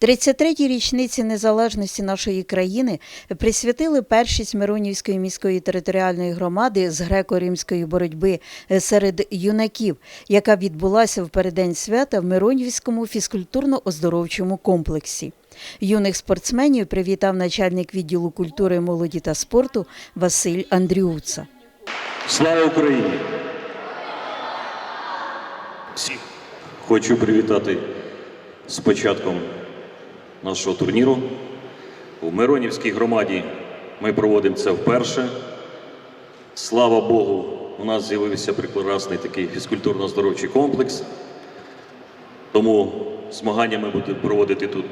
33-й річниці незалежності нашої країни присвятили першість Миронівської міської територіальної громади з греко-римської боротьби серед юнаків, яка відбулася в переддень свята в Миронівському фізкультурно-оздоровчому комплексі. Юних спортсменів привітав начальник відділу культури, молоді та спорту Василь Андріуца. Слава Україні! Всіх хочу привітати з початком нашого турніру. У Миронівській громаді ми проводимо це вперше. Слава Богу, у нас з'явився прекрасний такий фізкультурно-здоровчий комплекс. Тому змагання ми будемо проводити тут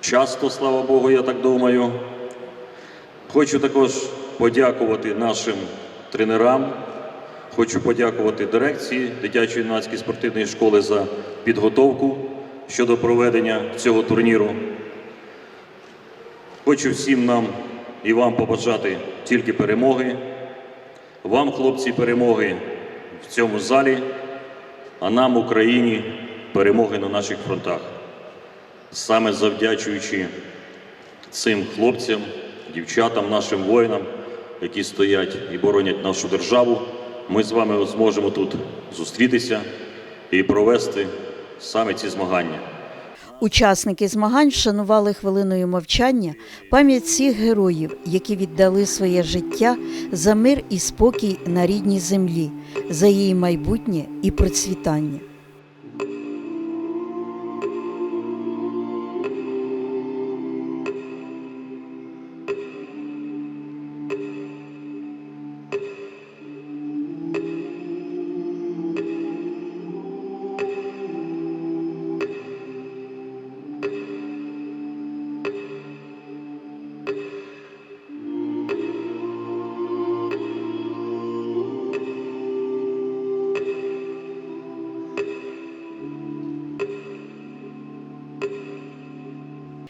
часто, слава Богу, я так думаю. Хочу також подякувати нашим тренерам. Хочу подякувати дирекції дитячої юнацької спортивної школи за підготовку щодо проведення цього турніру. Хочу всім нам і вам побажати тільки перемоги. Вам, хлопці, перемоги в цьому залі, а нам, Україні, перемоги на наших фронтах. Саме завдячуючи цим хлопцям, дівчатам, нашим воїнам, які стоять і боронять нашу державу, ми з вами зможемо тут зустрітися і провести саме ці змагання. Учасники змагань вшанували хвилиною мовчання пам'ять всіх героїв, які віддали своє життя за мир і спокій на рідній землі, за її майбутнє і процвітання.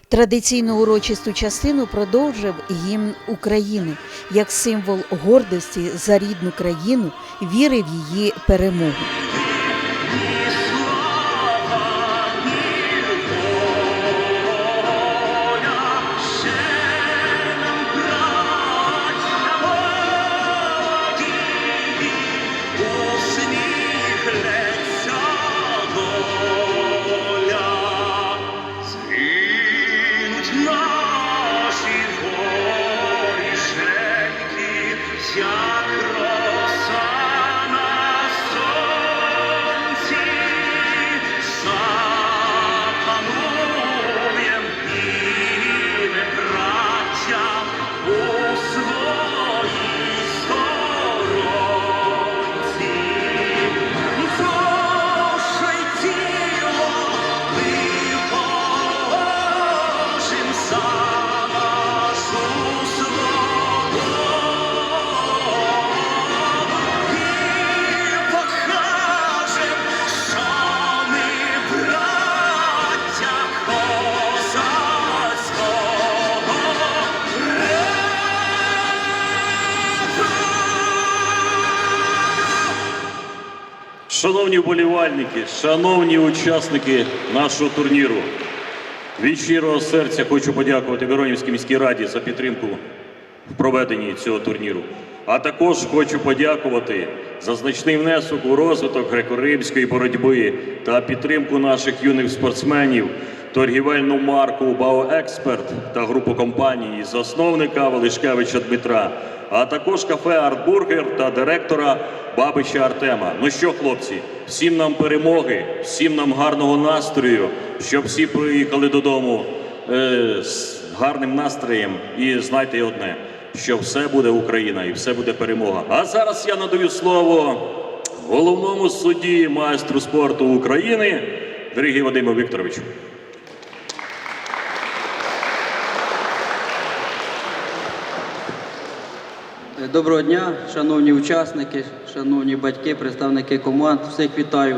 Традиційну урочисту частину продовжив гімн України як символ гордості за рідну країну, віри в її перемогу. Шановні вболівальники, шановні учасники нашого турніру, від щирого серця хочу подякувати Миронівській міській раді за підтримку в проведенні цього турніру. А також хочу подякувати за значний внесок у розвиток греко-римської боротьби та підтримку наших юних спортсменів, торгівельну марку «Бао Експерт» та групу компаній, засновника Велишкевича Дмитра, а також кафе Артбургер та директора Бабича Артема. Ну що, хлопці, всім нам перемоги, всім нам гарного настрою, щоб всі приїхали додому е, з гарним настроєм. І знайте одне, що все буде Україна і все буде перемога. А зараз я надаю слово головному судді, майстру спорту України, дорогий Вадиму Вікторовичу. Доброго дня, шановні учасники, шановні батьки, представники команд. Всіх вітаю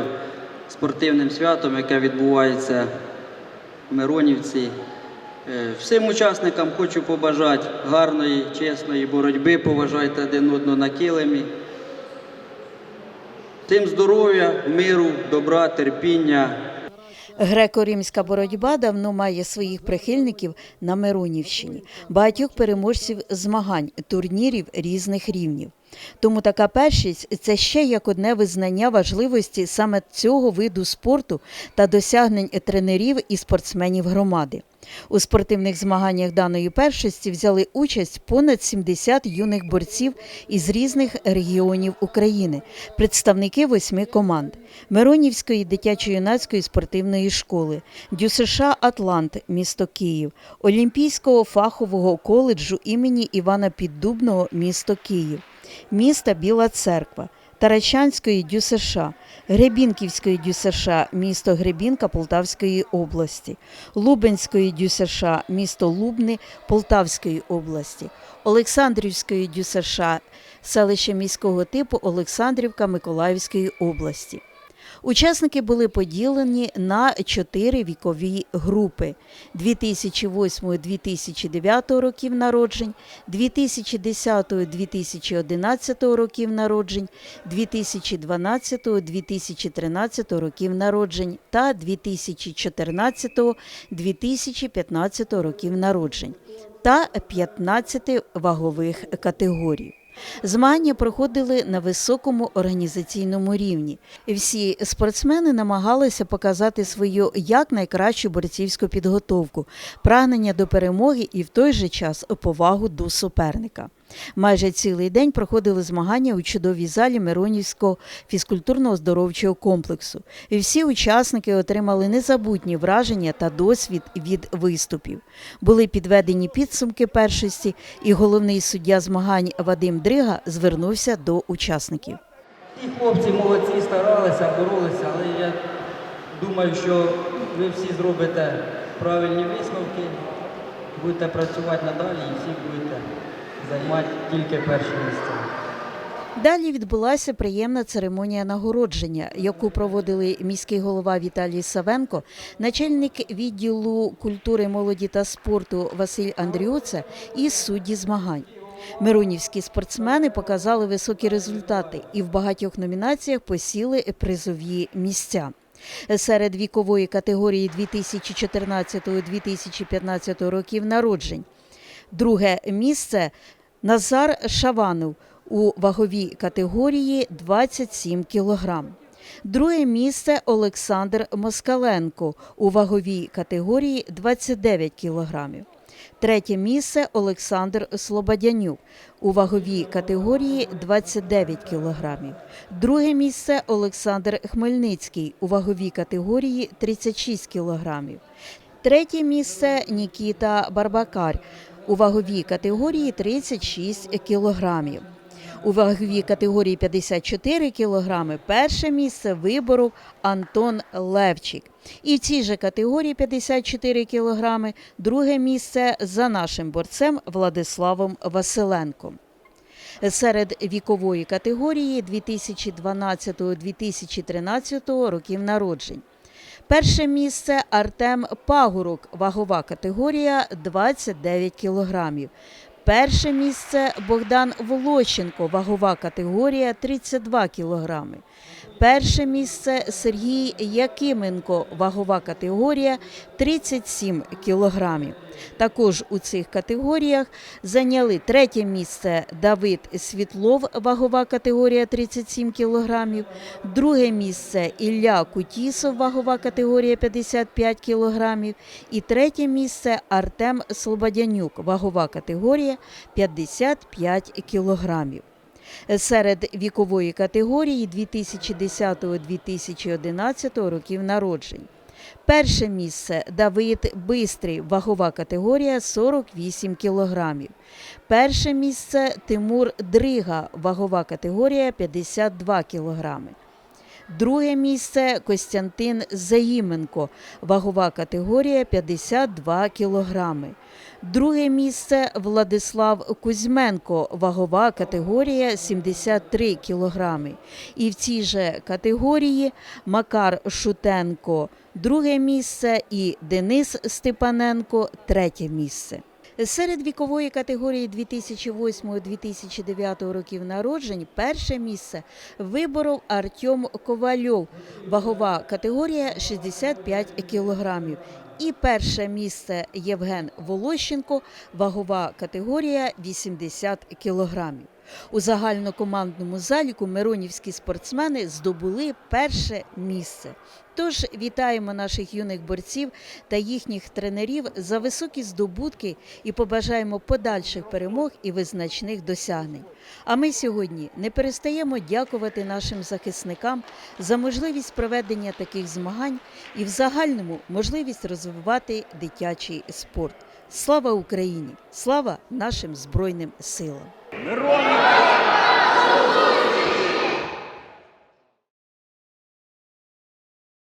спортивним святом, яке відбувається в Миронівці. Е, Всім учасникам хочу побажати гарної, чесної боротьби, поважайте один одного на килимі. Всім здоров'я, миру, добра, терпіння. Греко-римська боротьба давно має своїх прихильників на Миронівщині, багатьох переможців змагань, турнірів різних рівнів. Тому така першість це ще як одне визнання важливості саме цього виду спорту та досягнень тренерів і спортсменів громади. У спортивних змаганнях даної першості взяли участь понад 70 юних борців із різних регіонів України, представники восьми команд Миронівської дитячо-юнацької спортивної школи, ДЮСШ Атлант, місто Київ, Олімпійського фахового коледжу імені Івана Піддубного, місто Київ, міста Біла Церква. Тарачанської ДЮСШ, Гребінківської ДЮСШ, місто Гребінка Полтавської області, Лубенської ДЮСШ, місто Лубни Полтавської області, Олександрівської ДЮСШ, селище міського типу Олександрівка Миколаївської області. Учасники були поділені на чотири вікові групи: 2008-2009 років народжень, 2010-2011 років народжень, 2012-2013 років народжень та 2014-2015 років народжень та 15 вагових категорій. Змагання проходили на високому організаційному рівні. Всі спортсмени намагалися показати свою якнайкращу борцівську підготовку, прагнення до перемоги і в той же час повагу до суперника. Майже цілий день проходили змагання у чудовій залі Миронівського фізкультурно-оздоровчого комплексу. І всі учасники отримали незабутні враження та досвід від виступів. Були підведені підсумки першості, і головний суддя змагань Вадим Дрига звернувся до учасників. Ті хлопці молодці, старалися, боролися, але я думаю, що ви всі зробите правильні висновки, будете працювати надалі і всі будете займати тільки перші місця. Далі відбулася приємна церемонія нагородження, яку проводили міський голова Віталій Савенко, начальник відділу культури, молоді та спорту Василь Андріоце і судді змагань. Миронівські спортсмени показали високі результати і в багатьох номінаціях посіли призові місця. Серед вікової категорії 2014-2015 років народжень. Друге місце Назар Шаванов у ваговій категорії 27 кг. Друге місце Олександр Москаленко у ваговій категорії 29 кг. Третє місце Олександр Слободянюк у ваговій категорії 29 кг. Друге місце Олександр Хмельницький у ваговій категорії 36 кг. Третє місце Нікіта Барбакар у ваговій категорії 36 кілограмів. У ваговій категорії 54 кілограми перше місце виборов Антон Левчик. І в цій же категорії 54 кілограми друге місце за нашим борцем Владиславом Василенком. Серед вікової категорії 2012-2013 років народжень. Перше місце Артем Пагурок, вагова категорія 29 кілограмів. Перше місце Богдан Волоченко, вагова категорія 32 кілограми. Перше місце Сергій Якименко, вагова категорія 37 кілограмів. Також у цих категоріях зайняли третє місце Давид Світлов, вагова категорія 37 кілограмів. Друге місце Ілля Кутісов, вагова категорія 55 кілограмів. І третє місце Артем Слободянюк, вагова категорія 55 кілограмів. Серед вікової категорії 2010-2011 років народжень. Перше місце Давид Бистрий, вагова категорія 48 кілограмів. Перше місце Тимур Дрига, вагова категорія 52 кілограми. Друге місце Костянтин Заїменко, вагова категорія 52 кілограми. Друге місце Владислав Кузьменко, вагова категорія 73 кілограми. І в цій же категорії Макар Шутенко друге місце і Денис Степаненко третє місце. Серед вікової категорії 2008-2009 років народжень перше місце виборов Артем Ковальов, вагова категорія 65 кілограмів. І перше місце Євген Волощенко, вагова категорія 80 кілограмів. У загальнокомандному заліку миронівські спортсмени здобули перше місце. Тож вітаємо наших юних борців та їхніх тренерів за високі здобутки і побажаємо подальших перемог і визначних досягнень. А ми сьогодні не перестаємо дякувати нашим захисникам за можливість проведення таких змагань і в загальному можливість розвивати дитячий спорт. Слава Україні! Слава нашим Збройним силам! Миронівка!